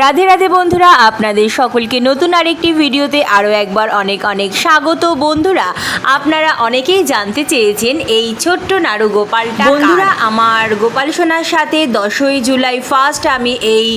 রাধে রাধে বন্ধুরা আপনাদের সকলকে নতুন আরেকটি ভিডিওতে আরও একবার অনেক অনেক স্বাগত। বন্ধুরা আপনারা অনেকেই জানতে চেয়েছেন এই ছোট্ট নাড়ু গোপালটা বন্ধুরা আমার গোপাল সোনার সাথে দশই জুলাই ফার্স্ট আমি এই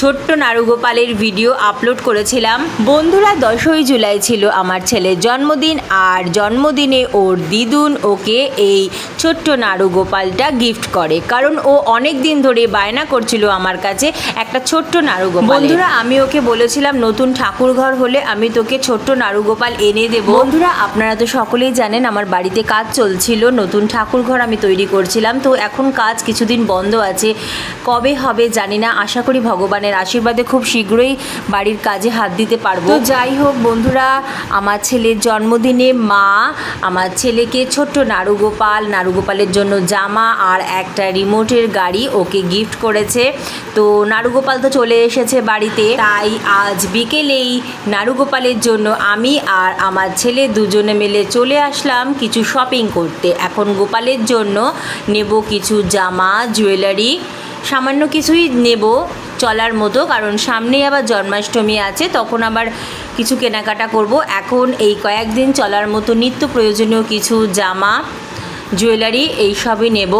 ছোট্ট নাড়ু গোপালের ভিডিও আপলোড করেছিলাম। বন্ধুরা দশই জুলাই ছিল আমার ছেলের জন্মদিন আর জন্মদিনে ওর দিদুন ওকে এই ছোট্ট নাড়ু গোপালটা গিফট করে। কারণ ও অনেক দিন ধরে বায়না করছিল আমার কাছে একটা ছোট্ট নাড়ু গোপাল বন্ধুরা আমি ওকে বলেছিলাম নতুন ঠাকুর ঘর হলে আমি তোকে ছোট্ট নাড়ু গোপাল এনে দেবো। বন্ধুরা আপনারা তো সকলেই জানেন আমার বাড়িতে কাজ চলছিল নতুন ঠাকুর ঘর আমি তৈরি করছিলাম। তো এখন কাজ কিছুদিন বন্ধ আছে কবে হবে জানি না। আশা করি ভগবানের আশীর্বাদে খুব শীঘ্রই বাড়ির কাজে হাত দিতে পারব। তো যাই হোক বন্ধুরা আমার ছেলের জন্মদিনে মা আমার ছেলেকে ছোট্ট নাড়ু গোপাল নাড়ু গোপালের জন্য জামা আর একটা রিমোটের গাড়ি ওকে গিফট করেছে। তো নাড়ু গোপাল তো চলে এসেছে বাড়িতে। তাই আজ বিকেলেই নাড়ু গোপালের জন্য আমি আর আমার ছেলে দুজনে মিলে চলে আসলাম কিছু শপিং করতে। এখন গোপালের জন্য নেব কিছু জামা জুয়েলারি সামান্য কিছুই নেব চলার মতো। কারণ সামনেই আবার জন্মাষ্টমী আছে, তখন আবার কিছু কেনাকাটা করব। এখন এই কয়েকদিন চলার মতো নিত্য প্রয়োজনীয় কিছু জামা জুয়েলারি এইসবই নেব।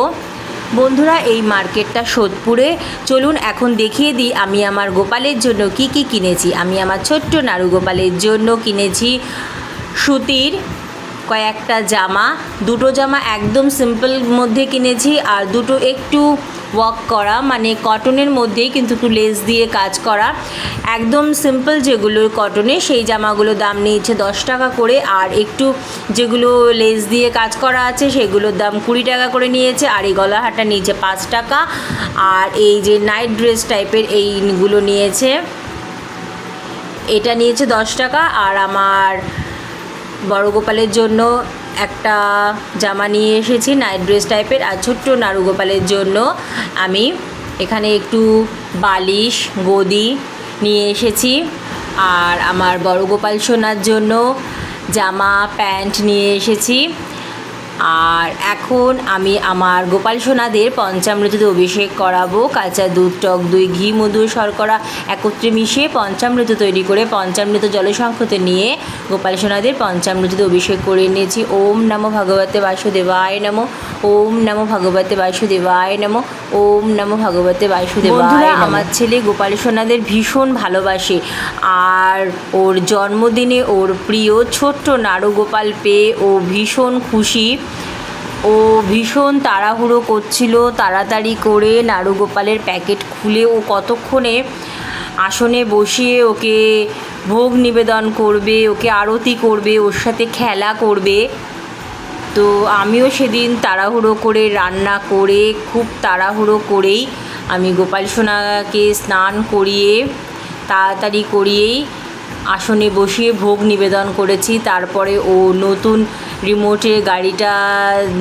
বন্ধুরা, এই মার্কেটটা সোদপুরে। চলুন এখন দেখিয়ে দিই আমি আমার গোপালের জন্য কি কি কিনেছি। আমি আমার ছোট্ট নাড়ু গোপালের জন্য কিনেছি সুতির কয়েকটা জামা। দুটো জামা একদম সিম্পল মধ্যে কিনেছি আর দুটো একটু ওয়ার্ক করা মানে কটনের মধ্যেই কিন্তু একটু লেস দিয়ে কাজ করা। একদম সিম্পল যেগুলো কটনে সেই জামাগুলোর দাম নিয়েছে দশ টাকা করে। আর একটু যেগুলো লেস দিয়ে কাজ করা আছে, সেগুলোর দাম কুড়ি টাকা করে নিয়েছে। আর এই গলাহাটা নিয়েছে পাঁচ টাকা। আর এই যে নাইট ড্রেস টাইপের এইগুলো নিয়েছে, এটা নিয়েছে দশ টাকা। আর আমার বড় গোপালের জন্য একটা জামা নিয়ে এসেছি নাইট ড্রেস টাইপের আর ছোট্ট নাড়ু গোপালের জন্য আমি এখানে একটু বালিশ, গদি নিয়ে এসেছি। আর আমার বড় গোপাল সোনার জন্য জামা, প্যান্ট নিয়ে এসেছি। আর এখন আমি আমার গোপাল সোনাদের পঞ্চামৃততে অভিষেক করাবো। কাঁচা দুধ টক দই ঘি মধু শর্করা একত্রে মিশিয়ে পঞ্চামৃত তৈরি করে পঞ্চামৃত জলসংক্ষতে নিয়ে গোপাল সোনাদের পঞ্চামৃততে অভিষেক করে নিয়েছি ওম নমো ভগবতে বাসুদেবায় নমো ওম নমো ভগবতে বাসুদেবায় নমো ওম নমো ভগবতে বাসুদেবায়। আমার ছেলে গোপাল সোনাদের ভীষণ ভালোবাসে। আর ওর জন্মদিনে ওর প্রিয় ছোট্ট নাড়ু গোপাল পেয়ে ও ভীষণ খুশি। ও ভীষণ তাড়াহুড়ো করছিল, তাড়াতাড়ি করে নাড়ু গোপালের প্যাকেট খুলে ও কতক্ষণে আসনে বসিয়ে ওকে ভোগ নিবেদন করবে, ওকে আরতি করবে, ওর সাথে খেলা করবে। তো আমিও সেদিন তাড়াহুড়ো করে রান্না করে, খুব তাড়াহুড়ো করেই আমি গোপাল সোনাকে স্নান করিয়ে, তাড়াতাড়ি করিয়েই আসনে বসিয়ে ভোগ নিবেদন করেছি। তারপরে ও নতুন রিমোটে গাড়িটা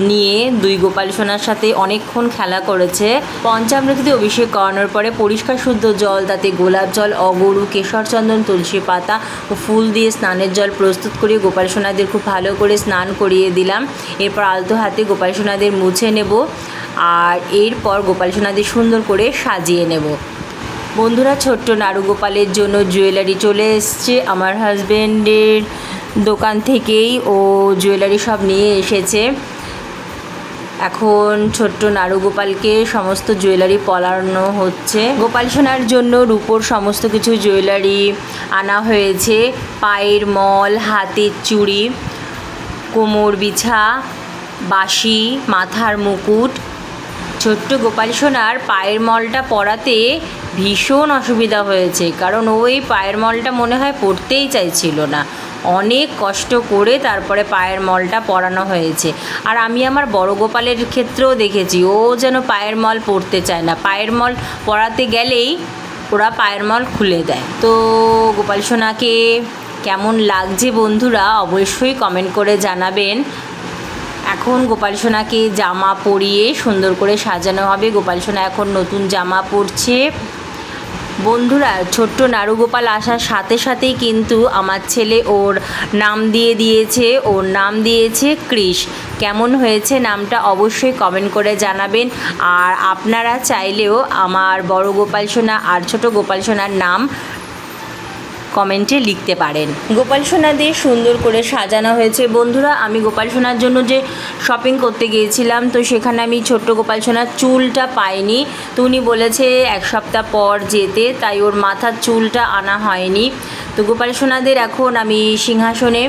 নিয়ে দুই গোপাল সোনার সাথে অনেকক্ষণ খেলা করেছে। পঞ্চামৃততে অভিষেক করানোর পরে পরিষ্কার শুদ্ধ জল, তাতে গোলাপ জল, অগরু, কেশর চন্দন, তুলসী পাতা ও ফুল দিয়ে স্নানের জল প্রস্তুত করে গোপাল সোনাদের খুব ভালো করে স্নান করিয়ে দিলাম। এরপর আলতো হাতে গোপাল সোনাদের মুছে নেব আর এরপর গোপাল সোনাদের সুন্দর করে সাজিয়ে নেব। বন্ধুরা, ছোট্ট নাড়ু গোপালের জন্য জুয়েলারি চলে এসছে। আমার হাজব্যান্ডের দোকান থেকেই ও জুয়েলারি সব নিয়ে এসেছে। এখন ছোট্ট নাড়ু গোপালকে সমস্ত জুয়েলারি পলানো হচ্ছে। গোপাল সোনার জন্য রূপোর সমস্ত কিছু জুয়েলারি আনা হয়েছে। পায়ের মল, হাতের চুড়ি, কোমর বিছা, বাঁশি, মাথার মুকুট ছোট্ট গোপাল সোনার পায়ের মলটা পরাতে ভীষণ অসুবিধা হয়েছে, কারণ ওই পায়ের মলটা মনে হয় পড়তেই চাইছিল না। অনেক কষ্ট করে তারপরে পায়ের মলটা পরানো হয়েছে। আর আমি আমার বড় গোপালের ক্ষেত্রেও দেখেছি, ও যেন পায়ের মল পড়তে চায় না। পায়ের মল পরাতে গেলেই ওরা পায়ের মল খুলে দেয়। তো গোপাল সোনাকে কেমন লাগছে বন্ধুরা অবশ্যই কমেন্ট করে জানাবেন। এখন গোপাল সোনাকে জামা পরিয়ে সুন্দর করে সাজানো হবে। গোপাল সোনা এখন নতুন জামা পরছে। বন্ধুরা, ছোট্ট নারুগোপাল আসার সাথে সাথেই কিন্তু আমার ছেলে ওর নাম দিয়ে দিয়েছে। ওর নাম দিয়েছে কৃষ। কেমন হয়েছে নামটা অবশ্যই কমেন্ট করে জানাবেন। আর আপনারা চাইলেও আমার বড় গোপাল সোনা আর ছোট গোপাল সোনার নাম কমেন্টে লিখতে পারেন। গোপাল সোনা দিয়ে সুন্দর করে সাজানো হয়েছে। বন্ধুরা, আমি গোপাল সোনার জন্য যে শপিং করতে গিয়েছিলাম, তো সেখানে আমি ছোট্ট গোপাল সোনার চুলটা পাইনি। তো উনি বলেছে এক সপ্তাহ পর যেতে, তাই ওর মাথার চুলটা আনা হয়নি। তো গোপাল সোনাদের এখন আমি সিংহাসনে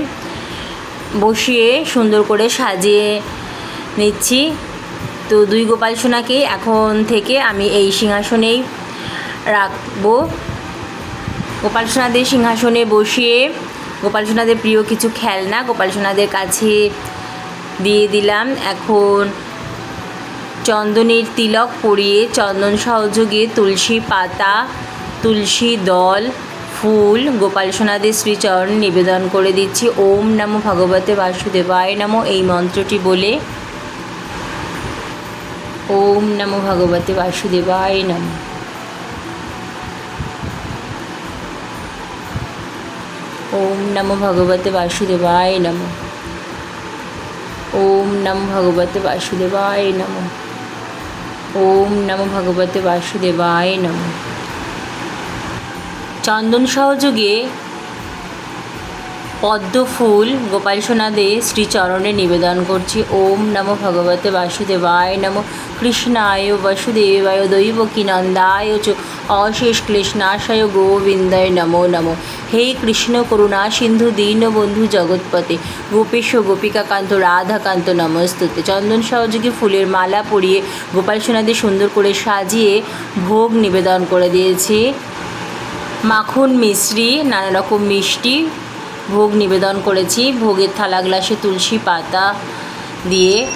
বসিয়ে সুন্দর করে সাজিয়ে নিচ্ছি। তো দুই গোপাল সোনাকে এখন থেকে আমি এই সিংহাসনেই রাখব। গোপাল সোনাদের সিংহাসনে বসিয়ে গোপাল সোনাদের প্রিয় কিছু খেলনা গোপাল সোনাদের কাছে দিয়ে দিলাম। এখন চন্দনের তিলক পরিয়ে চন্দন সহযোগে তুলসী পাতা, তুলসী দল, ফুল, গোপাল সোনাদের শ্রীচরণ নিবেদন করে দিচ্ছি। ওম নমো ভগবতে বাসুদেবায় নমো এই মন্ত্রটি বলে ওম নমো ভগবতে বাসুদেবায় নমঃ। ওম নমো ভগবতে বাসুদেবায় নমঃ। ওম নমো ভগবতে বাসুদেবায় নমঃ। ওম নমো ভগবতে বাসুদেবায় নমঃ। চন্দন সহযোগে পদ্ম ফুল গোপাল সোনাদে শ্রীচরণে নিবেদন করছি। ওম নমো ভগবতে বাসুদেবায় নমো। কৃষ্ণায় বাসুদেবায় দৈবকী নন্দায় চ অশেষ ক্লেশনাশয় গোবিন্দায় নমো নমো হে কৃষ্ণ করুণা সিন্ধু দীনবন্ধু জগৎপতে গোপেশ গোপিকাকান্ত রাধাকান্ত নমস্তুতে চন্দন সহযোগী ফুলের মালা পরিয়ে গোপাল সোনাদের সুন্দর করে সাজিয়ে ভোগ নিবেদন করে দিয়েছি। মাখন মিশ্রি, নানা রকম মিষ্টি ভোগ নিবেদন করেছি। ভোগের থালা, গ্লাসে তুলসী পাতা দিয়ে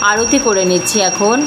আরতি করে নিচ্ছি এখন।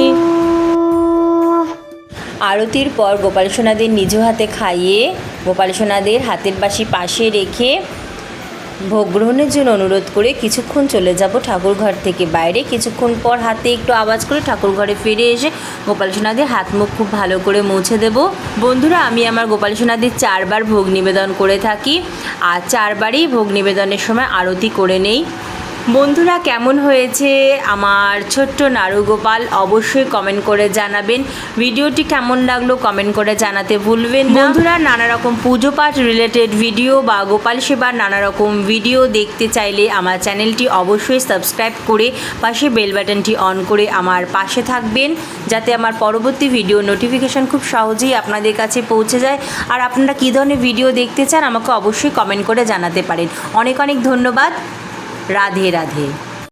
আরতির পর গোপাল সোনাদের নিজ হাতে খাইয়ে গোপাল সোনাদের হাতের বাসি পাশে রেখে ভোগ গ্রহণের জন্য অনুরোধ করে কিছুক্ষণ চলে যাব ঠাকুর ঘর থেকে বাইরে। কিছুক্ষণ পর হাতে একটু আওয়াজ করে ঠাকুর ঘরে ফিরে এসে গোপাল সোনাদের হাত মুখ খুব ভালো করে মুছে দেব। বন্ধুরা, আমি আমার গোপাল সোনাদের চারবার ভোগ নিবেদন করে থাকি। আর চারবারই ভোগ নিবেদনের সময় আরতি করে নেই। বন্ধুরা, কেমন হয়েছে আমার ছোট্ট নারুগোপাল অবশ্যই কমেন্ট করে জানাবেন। ভিডিওটি কেমন লাগল কমেন্ট করে জানাতে ভুলবেন বন্ধুরা নানা রকম পুজো পাঠ রিলেটেড ভিডিও বা গোপাল সেবার নানা রকম ভিডিও দেখতে চাইলে আমার চ্যানেলটি অবশ্যই সাবস্ক্রাইব করে পাশে বেল বাটনটি অন করে আমার পাশে থাকবেন, যাতে আমার পরবর্তী ভিডিও নোটিফিকেশন খুব সহজেই আপনাদের কাছে পৌঁছে যায়। আর আপনারা কী ধরনের ভিডিও দেখতে চান, আমাকে অবশ্যই কমেন্ট করে জানাতে পারেন। অনেক অনেক ধন্যবাদ। রাধে রাধে